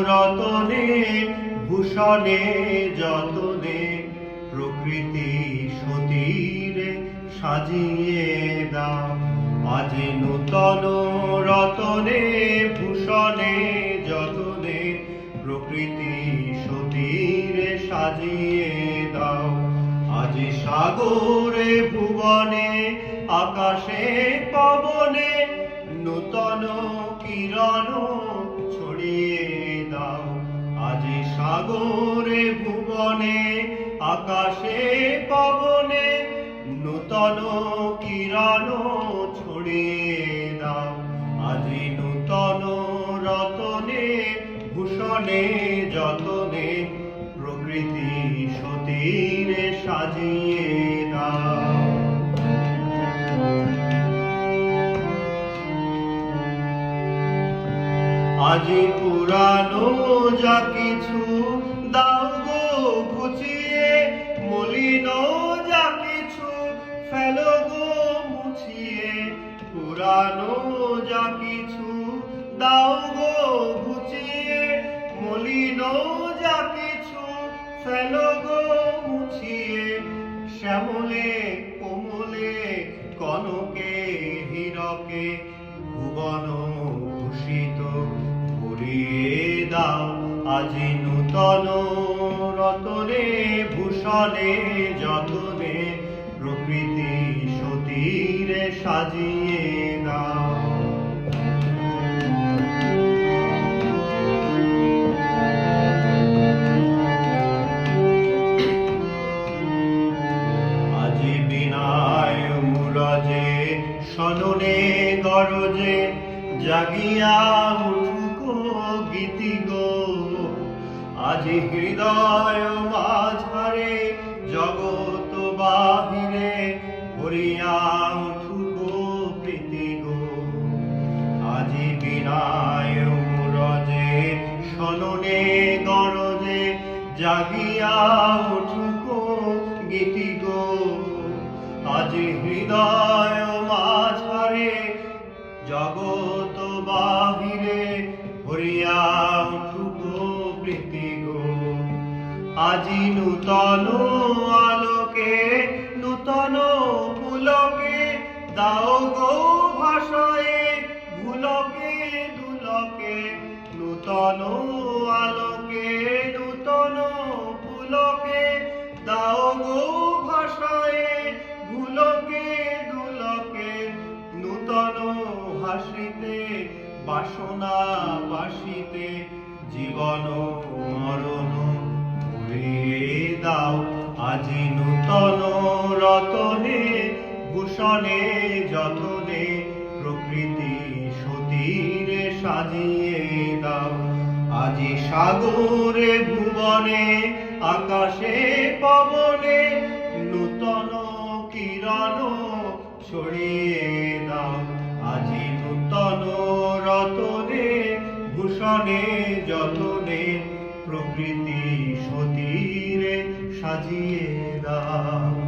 রতনে ভূষণে যতনে, প্রকৃতি সতীরে সাজিয়ে দাও। আজ নূতন রতনে, ভূষণে যতনে, প্রকৃতি সতীরে সাজিয়ে দাও। আজ সাগরে, ভুবনে, আকাশে সাগরে, ভুবনে, আকাশে, পবনে, নূতন কিরণ ছড়িয়ে দাও। আজ নূতন রতনে, ভূষণে যতনে, প্রকৃতি সতীরে সাজিয়ে দাও। আজি পুরানো যা কিছু দাও গো ঘুচিয়ে মলিন যা কিছু ফেলো গো মুছিয়ে। পুরানো যা কিছু দাও গো ঘুচিয়ে মলিন যা কিছু ফেলো গো মুছিয়ে। শ্যামলে, কোমলে, কনকে, হীরকে, ভুবন ভূষিত আজি নূতন রতনে ভূষণে যতনে প্রকৃতি সতীরে সাজিয়ে দাও আজি মুরজে সননে গরজে জাগিয়া আজি হৃদয় মাঝারে জগত বাহিরে হরিয়া উঠুকো প্রীতি গো। আজি বিনায় মুরজে সননে গরজে জাগিয়া উঠুকো গীতি গো। আজি হৃদয় মাঝারে জগত বাহিরে হরিয়া আজি নূতন আলোকে, নূতন পুলকে দাও গো ভাষায়, ভুলকে দুলকে, নূতন আলোকে, নূতন পুলকে দাও গো ভাষায়, ভুলকে দুলকে, নূতন হাসিতে, বাসনা বাসিতে, জীবন মরণ দাও আজি নূতন রতনে, ভূষণে যতনে, প্রকৃতি সতীরে সাজিয়ে দাও। আজি সাগরে, ভুবনে, আকাশে, পবনে, নূতন কিরণ ছড়িয়ে দাও। আজি নূতন রতনে, ভূষণে যতনে প্রকৃতি সতীরে সাজিয়ে দাও।